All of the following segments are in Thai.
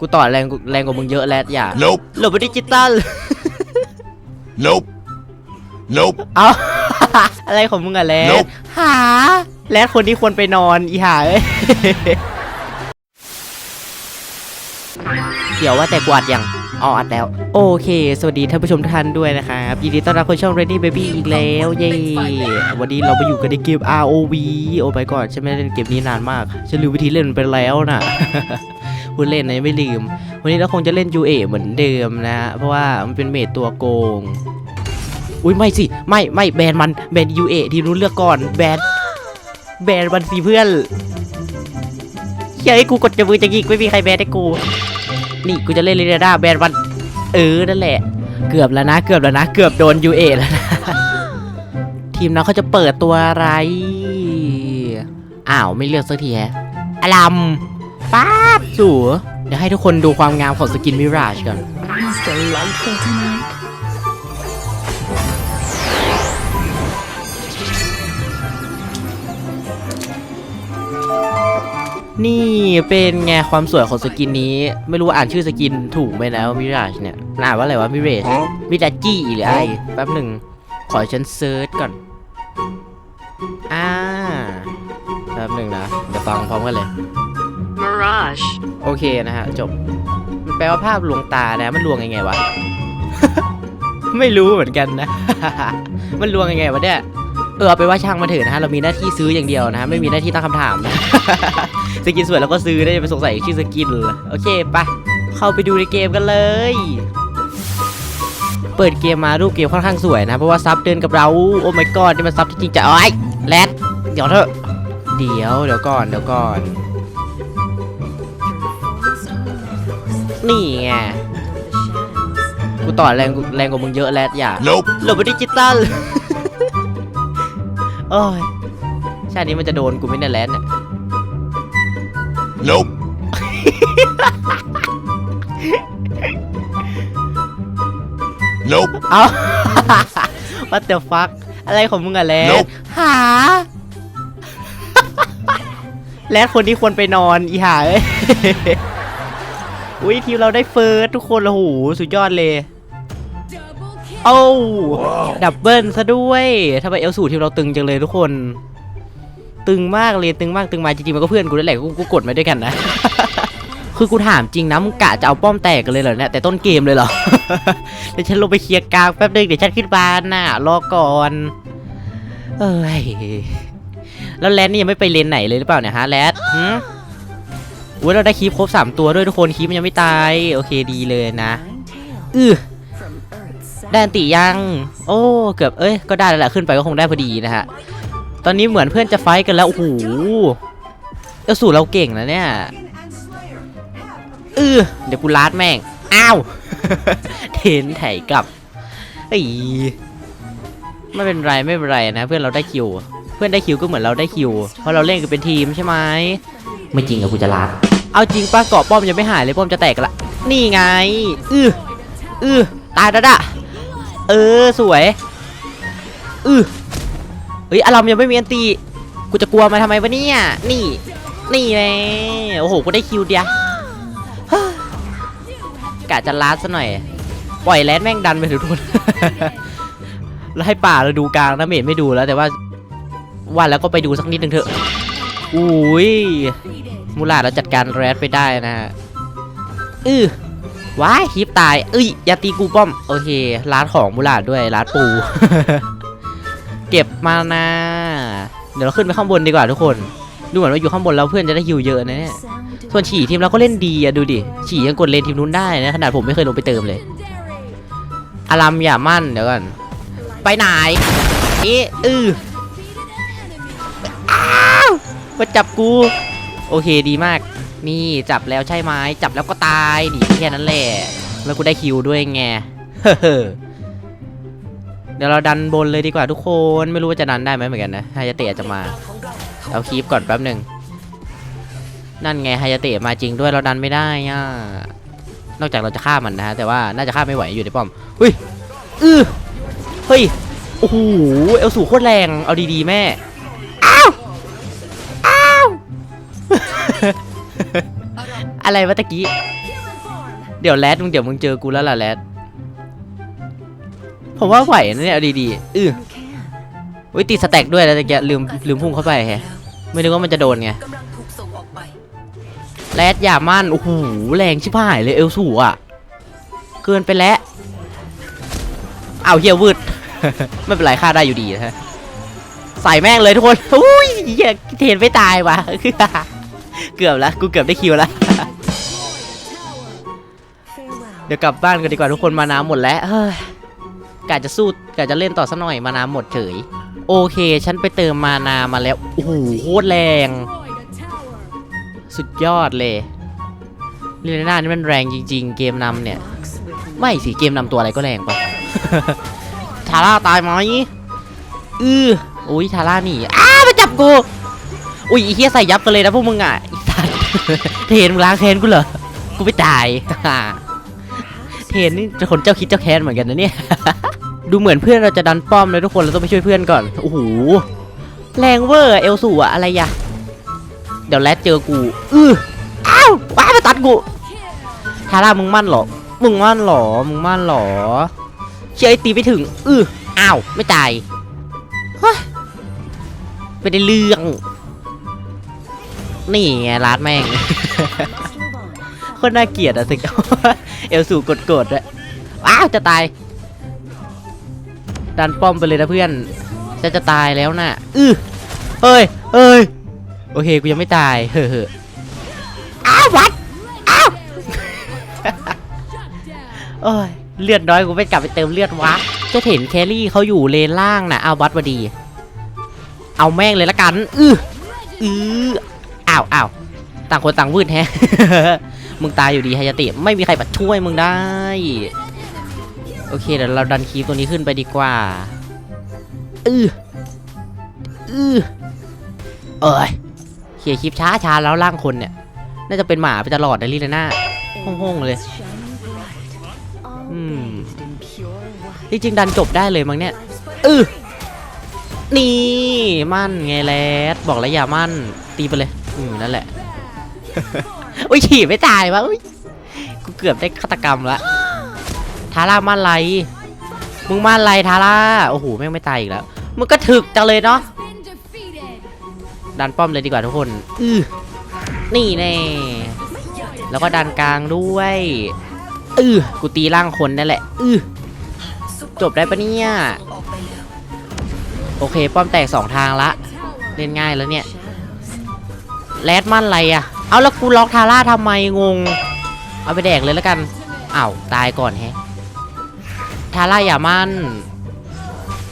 กูต่อแรงกูแรงกว่ามึงเยอะแล้วอย่า Nope. หลบไปดิจิตอล Nope. Nope. เอา อะไรของมึงอะแลด Nope หาแลดคนที่ควรไปนอนอีหาเอ้ย เดี๋ยวว่าแต่กวาดยังอ๋ออัดแล้ว โอเค สวัสดีท่านผู้ชมทุกท่านด้วยนะครับยินดีต้อนรับเข้าช่อง Ready Baby อีกแล้วเย้วันนี้เรามาอยู่กันในเกม ROV โอ้ my god ฉันไม่ได้เล่นเกมนี้นานมาก ฉันลืมวิธีเล่นมันไปแล้วน่ะ พูดเล่นนะยังไม่ลืม วันนี้เราคงจะเล่น UA เอเหมือนเดิมนะเพราะว่ามันเป็นเมดตัวโกง อุ้ยไม่สิไม่ไม่แบนมันแบน UA ทีมนู้นเลือกก่อนแบนแบนมันสิเพื่อนเฮ้ยกูกดจะมือจะยิงไม่มีใครแบนให้กู นี่กูจะเล่นเรดาร์แบนมันเออนั่นแหละ เกือบแล้วนะเกือบแล้วนะ เกือบโดน UA แล้วนะทีมนั้นเขาจะเปิดตัวอะไร อ้าว ไม่เลือกสักทีฮะอลัม ป๊าบสู่เดี๋ยวให้ทุกคนดูความงามของสกินมิราชก่อน It's delightful tonight. นี่เป็นไงความสวยของสกินนี้ ไม่รู้ว่าอ่านชื่อสกินถูกไหมนะมิราชเนี่ยมันอ่านว่าอะไรวะมิเรช Huh? มิราจี้หรืออะไรแป๊บหนึ่งขอฉันเซิร์ชก่อน อ่าแป๊บหนึ่งนะเดี๋ยวฟังพร้อมกันเลย Mirage. โอเคนะฮะ จบ มันแปลว่าภาพลวงตานะ มันลวงยังไงวะ ไม่รู้เหมือนกันนะ มันลวงยังไงวะเนี่ย เออไปว่าช่างมาเถอะนะฮะ เรามีหน้าที่ซื้ออย่างเดียวนะฮะ ไม่มีหน้าที่ตั้งคำถามนะ สกินสวยเราก็ซื้อได้จะไปสงสัยชื่อสกินเหรอโอเคปะเข้าไปดูในเกมกันเลย เปิดเกมมารูปเกมค่อนข้างสวยนะ เพราะว่าซับเดินกับเรา โอ้ my god นี่มันซับที่จริงจังเอ้ยแรดเดี๋ยวเถอะ เดี๋ยวเดี๋ยวก่อนเดี๋ยวก่อน นี่ไงกูต่อแรงกูแรงกว่ามึงเยอะแล้วอย่า Nope. หลบไปดิจิตอลโอ้ยชาตินี้มันจะโดนกูไม่แน่แลนด์เนี่ย Nope. Nope. เอา What the fuck อะไรของมึงอะแลนด์ Nope หาแลนด์คนที่ควรไปนอนอีหาเอ้ย อุ้ยทีมเราได้เฟิร์สทุกคนโอ้โหสุดยอดเลยโอ้วดับเบิลซะด้วยทำไมเอลสูทีมเราตึงจังเลยทุกคน ตึงมากเลยตึงมากตึงมาจริงๆมันก็เพื่อนกูนั่นแหละกูกูกดมาด้วยกันนะ คือกูถามจริงนะมึงกะจะเอาป้อมแตกกันเลยเหรอเนี่ยแต่ต้นเกมเลยเหรอเดี๋ยวฉันลงไปเคลียร์กลางแป๊บนึงเดี๋ยวฉันขึ้นบ้านน่ะรอก่อน เอ้ยแล้วแรดนี่ยังไม่ไปเลนไหนเลยหรือเปล่าเนี่ยฮะแรดหืม อุ้ยเราได้คีบครบสามตัวด้วยทุกคนคีบมันยังไม่ตาย โอเคดีเลยนะอือ From Earth's ได้อันติยัง โอ้เกือบเอ้ยก็ได้แล้วแหละขึ้นไปก็คงได้พอดีนะฮะตอนนี้เหมือนเพื่อนจะไฟกันแล้วโอ้โหเอลสูเราเก่งนะเนี่ยเออเดี๋ยวกูลาดแม่งอ้าวเทนไถกลับไอ้ไม่เป็นไรไม่เป็นไรนะ เพื่อนเราได้คิว เพื่อนได้คิวก็เหมือนเราได้คิวเพราะเราเล่นกันเป็นทีมใช่ไหมไม่จริงอะกูจะลาด เอาจริงป้าเกาะป้อมยังไม่หายเลยป้อมจะแตกกันละ นี่ไง อืออือตายแล้วด่ะเออสวย อือเฮ้ยอารมยังไม่มีอันตีกูจะกลัวมาทำไมวะเนี่ย นี่ นี่แน่โอ้โห กูได้คิวเดียวฮ่ากะจะลาดซะหน่อย ปล่อยแรดแม่งดันไปทุกคนแล้วให้ป่าเราดูกลางนะเมดไม่ดูแล้ว แต่ว่าวันแล้วก็ไปดูสักนิดหนึ่งเถอะ อุ้ยมูลาดเราจัดการแรดไปได้นะฮะอือว้ายฮิปตายเอ้ยอย่าตีกูป้อม โอเคร้านของมูลาดด้วยร้านปู เก็บมานะเดี๋ยวเราขึ้นไปข้างบนดีกว่าทุกคน ดูเหมือนว่าอยู่ข้างบนแล้วเพื่อนจะได้ฮิวเยอะนะเนี่ยส่วนฉี่ทีมเราก็เล่นดีอะดูดิฉี่ยังกดเลนทีมนู้นได้นะขนาดผมไม่เคยลงไปเติมเลยอารัมอย่ามั่นเดี๋ยวก่อนไปไหนเอ๊ะอือ มาจับกู โอเคดีมาก นี่จับแล้วใช่ไหมจับแล้วก็ตายดิแค่นั้นแหละ แล้วกูได้คิวด้วยไง เดี๋ยวเราดันบนเลยดีกว่าทุกคน ไม่รู้ว่าจะดันได้ไหมเหมือนกันนะฮายาเตะจะมา เอาคีปก่อนแป๊บหนึ่ง นั่นไงฮายาเตะมาจริงด้วยเราดันไม่ได้อะนอกจากเราจะฆ่ามันนะฮะแต่ว่าน่าจะฆ่าไม่ไหวอยู่ในป้อมเฮ้ย อือเฮ้ย โอ้โห เอลสูโคตรแรง เอาดีๆ แม่ อะไรวะตะกี้ เดี๋ยวแรดมึงเดี๋ยวมึงเจอกูแล้วล่ะแรดผมว่าไหวนะเนี่ยเอาดีๆอือวิตีสแต็กด้วยแล้วตะกียลืมลืมพุ่งเข้าไปแฮะไม่นึกว่ามันจะโดนไงแรดอย่ามั่นโอ้โหแรงชิบหายเลยเอลสูอะ เกินไปแล้วเอาเฮียวืดไม่เป็นไรฆ่าได้อยู่ดีนะฮะใส่แม่งเลยทุกคนอุ้ยเหี้ยเทนไม่ตายว่ะ เกือบแล้วกูเกือบได้คิวแล้วเดี๋ยวกลับบ้านกันดีกว่าทุกคนมาน้ำหมดแล้วเฮ้ยกะจะสู้กะจะเล่นต่อสักหน่อยมาน้ำหมดเฉย โอเค ฉันไปเติมมานามาแล้วโอ้โหโคตรแรง สุดยอดเลยเรียนน้านี่มันแรงจริง ๆ เกมนำเนี่ย ไม่สิเกมนำตัวอะไรก็แรงปะทาร่าตายไหมอืออุ้ยทาร่าหนีอ้ามาจับกูอุ้ยเฮียใส่ยับกันเลยนะพวกมึงอะ เทนมึงล้างแค้นกูเหรอ กูไม่ตาย เทนนี่จะคนเจ้าคิดเจ้าแค้นเหมือนกันนะเนี่ย ดูเหมือนเพื่อนเราจะดันป้อมเลยทุกคนเราต้องไปช่วยเพื่อนก่อน โอ้โห แรงเวอร์อะเอลสูอะอะไรยะ เดี๋ยวแรดเจอกู อืออ้าวว้ายมาตัดกู ทาร่ามึงมั่นเหรอ มึงมั่นเหรอ มึงมั่นเหรอ เชื่อไอตีไปถึง อืออ้าว ไม่ตาย เฮ้ยไม่ได้เรื่อง นี่ไงลาดแม่งโคนน่าเกลียดอะสิเอลสูกดกดๆอะอ้าวจะตาย ดันป้อมไปเลยนะเพื่อน จะจะตายแล้วน่ะ อือเอ้ยเอ้ย โอเคกูยังไม่ตาย เฮ้ออ้าววัด อ้าวโอ้ยเลือดน้อยกูไม่กลับไปเติมเลือดวะ จะเห็นแครี่เขาอยู่เลนล่างนะเอาวัดพอดี เอาแม่งเลยละกัน อืออืออาวอ้าวต่างคนต่างวืดแฮะ มึงตายอยู่ดีไฮยาติ ไม่มีใครมาช่วยมึงได้ โอเคเดี๋ยวเราดันคีย์ตัวนี้ขึ้นไปดีกว่า อืออือเอ้ยเขี่ยคลิปช้าช้าแล้วร่างคนเนี่ย น่าจะเป็นหมาไปตลอดนะลีนาน่าห้องๆเลย Shining bright. All Hmm. bathed in pure white. จริงๆดันจบได้เลยมั้งเนี่ย อือนี่ มั่นไงแลดบอกแล้วอย่ามั่น ตีไปเลย อืมนั่นแหละ อุ้ยฉี่ไม่ตายวะอุ้ยกูเกือบได้ฆาตกรรมละทาร่ามั่นไร มึงมั่นไรทาร่า โอ้โหแม่งไม่ตายอีกแล้ว มึงก็ถึกจังเลยเนาะ ดันป้อมเลยดีกว่าทุกคน อือนี่แน่ แล้วก็ดันกลางด้วย อือกูตีร่างคนนั่นแหละ อือจบได้ปะเนี่ย โอเค ป้อมแตกสองทางละ เล่นง่ายแล้วเนี่ย แรดมั่นอะไรอะเอาแล้วกูล็อกทาร่าทำไมงง เอาไปแดกเลยแล้วกันอ้าวตายก่อนแฮะทาร่าอย่ามั่น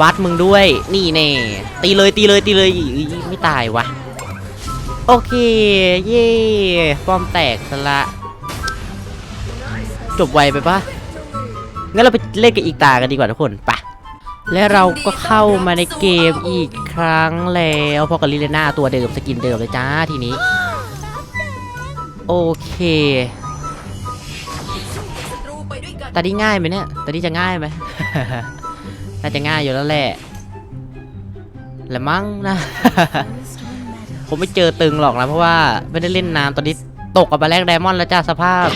บัสมึงด้วย นี่แน่ตีเลยตีเลยตีเลยไม่ตายวะโอเค เย่ป้อมแตกซะละจบไวไปปะงั้นเราไปเล่นกันอีกตากันดีกว่าทุกคนไปะ และเราก็เข้ามาในเกมอีกครั้งแล้วพอกับลิเลน่าตัวเดิมสกินเดิมเลยจ้าทีนี้ โอเคศัตรูไปด้วยกันตาดีง่ายไหมเนี่ยตาดีจะง่ายไหมน่าจะง่ายอยู่แล้วแหละแหละมั้งนะ Thunderstorm Meadow. ผมไม่เจอตึงหรอกนะ เพราะว่าไม่ได้เล่นนานตอนนี้ตกกับมาแรกไดมอนด์แล้วจ้าสภาพ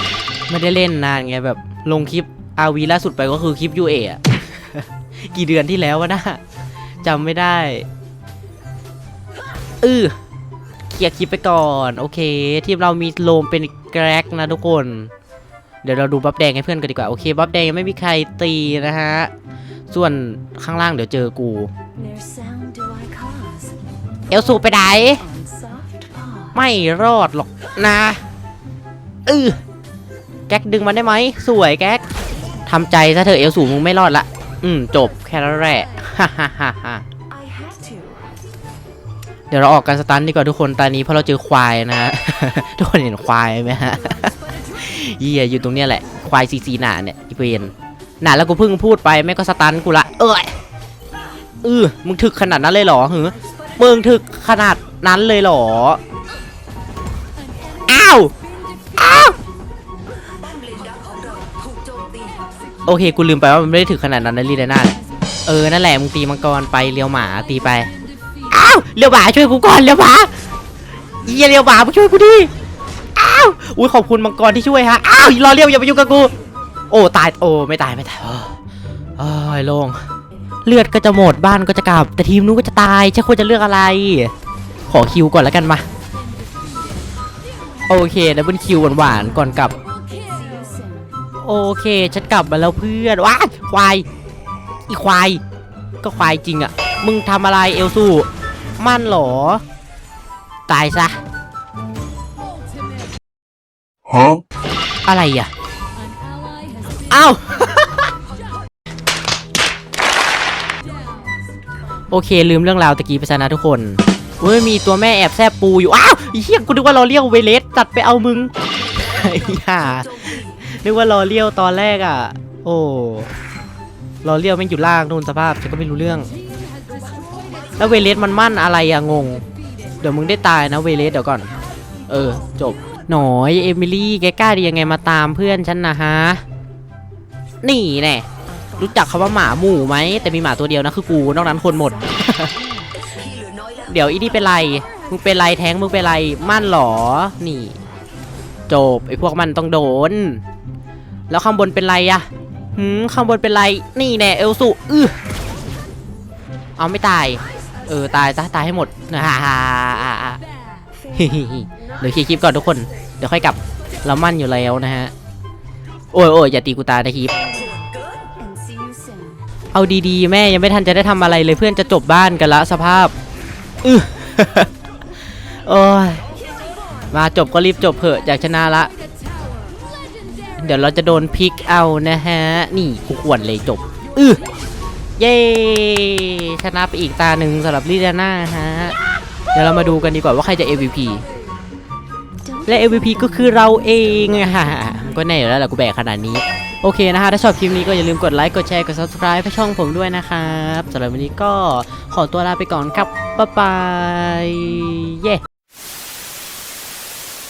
ไม่ได้เล่นนานไงแบบลงคลิปอาวีล่าสุดไปก็คือคลิปยูเอะ กี่เดือนที่แล้ววะนะจำไม่ได้อือเคลียร์คลิปไปก่อน โอเค ทีมเรามีโลมเป็นแกร็กนะทุกคน เดี๋ยวเราดูบัฟแดงให้เพื่อนกันดีกว่า โอเคบัฟแดงยังไม่มีใครตีนะฮะ ส่วนข้างล่างเดี๋ยวเจอกู Their sound do I cause. เอลสูไปไหน On soft paw. ไม่รอดหรอกนะอือแก๊กดึงมันได้ไหม สวยแก๊กทำใจซะเถอะเอลสูมึงไม่รอดละ อืม จบแค่นั้นแหละฮ่าฮ่าฮ่าฮ่า I had to. เดี๋ยวเราออกกันสตันดีกว่าทุกคนตอนนี้เพราะเราเจอควายนะฮะ ทุกคนเห็นควายไหมฮะ เยี่ยอยู่ตรงเนี้ยแหละ ควายซีซีหนาเนี่ยอีเวนหนาแล้วกูเพิ่งพูดไปแม่งก็สตันกูละ เอ้ยเออมึงถึกขนาดนั้นเลยเหรอหือมึงถึกขนาดนั้นเลยเหรอ อ้าวอ้าว โอเค กูลืมไปว่ามันไม่ได้ถึงขนาดนั้นนะลีเดน่าเนี่ยเออ นั่นแหละมึงตีมังกรไปเลียวหมาตีไป อ้าวเลียวหมาช่วยกูก่อนเลียวหมาเยี่ยเลียวหมามึงช่วยกูดิ อ้าว อุ้ยขอบคุณมังกรที่ช่วยฮะ อ้าวรอเรียวอย่าไปยุ่งกับกู โอ้ตาย โอ้ไม่ตายไม่ตายเออเอ้ยโล่ง เลือดก็จะหมดบ้านก็จะกลับ แต่ทีมนู้นก็จะตายฉันควรจะเลือกอะไร ขอคิวก่อนแล้วกันมา โอเคดับเบิลคิวหวานๆก่อนกลับ โอเคฉันกลับมาแล้วเพื่อนว้ายควายอีควายก็ควายจริงอะมึงทำอะไรเอลซูมั่นเหรอ ตายซะ Huh? อะไรอะอ้าวโอเค ลืมเรื่องราวตะกี้ไปซะนะทุกคนเว้ยมีตัวแม่แอบแซบปูอยู่ อ้าวไอ้เฮียกูนึกว่าเราเรียกเวเลสจัดไปเอามึงไอ้ห่า นึกว่าราเรียวตอนแรกอะ โอ้ราเรียวไม่งอยู่ล่างนู่นสภาพฉันก็ไม่รู้เรื่อง แล้วเวเลสมันมั่นอะไรอะงง เดี๋ยวมึงได้ตายนะเวเลสเดี๋ยวก่อน เออ จบ หน่อยเอมิลี่แกกล้าดียังไงมาตามเพื่อนฉันนะฮะ นี่แน่รู้จักคำว่าหมาหมู่ไหม แต่มีหมาตัวเดียวนะคือกู นอกนั้นคนหมด เดี๋ยวอีนี่เป็นไร มึงเป็นไรแท้งมึงเป็นไร มั่นเหรอ นี่ จบไอ้พวกมันต้องโดน แล้วข้างบนเป็นไรอะหืมข้างบนเป็นไร นี่แน่เอลสุอือเอาไม่ตาย เออตายซะตายให้หมดฮ่าฮ่าฮ่าฮ่าเดี๋ยวเคลียร์คลิปก่อนทุกคน เดี๋ยวค่อยกลับ เรามั่นอยู่แล้วนะฮะ โอ้ยโอ้ยอย่าตีกูตายนะคลิป เอาดีๆ แม่ยังไม่ทันจะได้ทำอะไรเลยเพื่อนจะจบบ้านกันละสภาพอื้อโอ้ยมาจบก็รีบจบเถอะอยากชนะละ เดี๋ยวเราจะโดนพลิกเอานะฮะ นี่กูขวนเลยจบอือเย้ ชนะไปอีกตาหนึ่งสำหรับลิเดน่าฮะ เดี๋ยวเรามาดูกันดีกว่าว่าใครจะ MVP และ MVP ก็คือเราเองอะก็แน่อยู่แล้วแหละกูแบกขนาดนี้ โอเคนะฮะถ้าชอบคลิปนี้ก็อย่าลืมกดไลค์ กดแชร์ กด subscribe ให้ช่องผมด้วยนะครับสำหรับวันนี้ก็ขอตัวลาไปก่อนครับ บ๊ายบาย เย้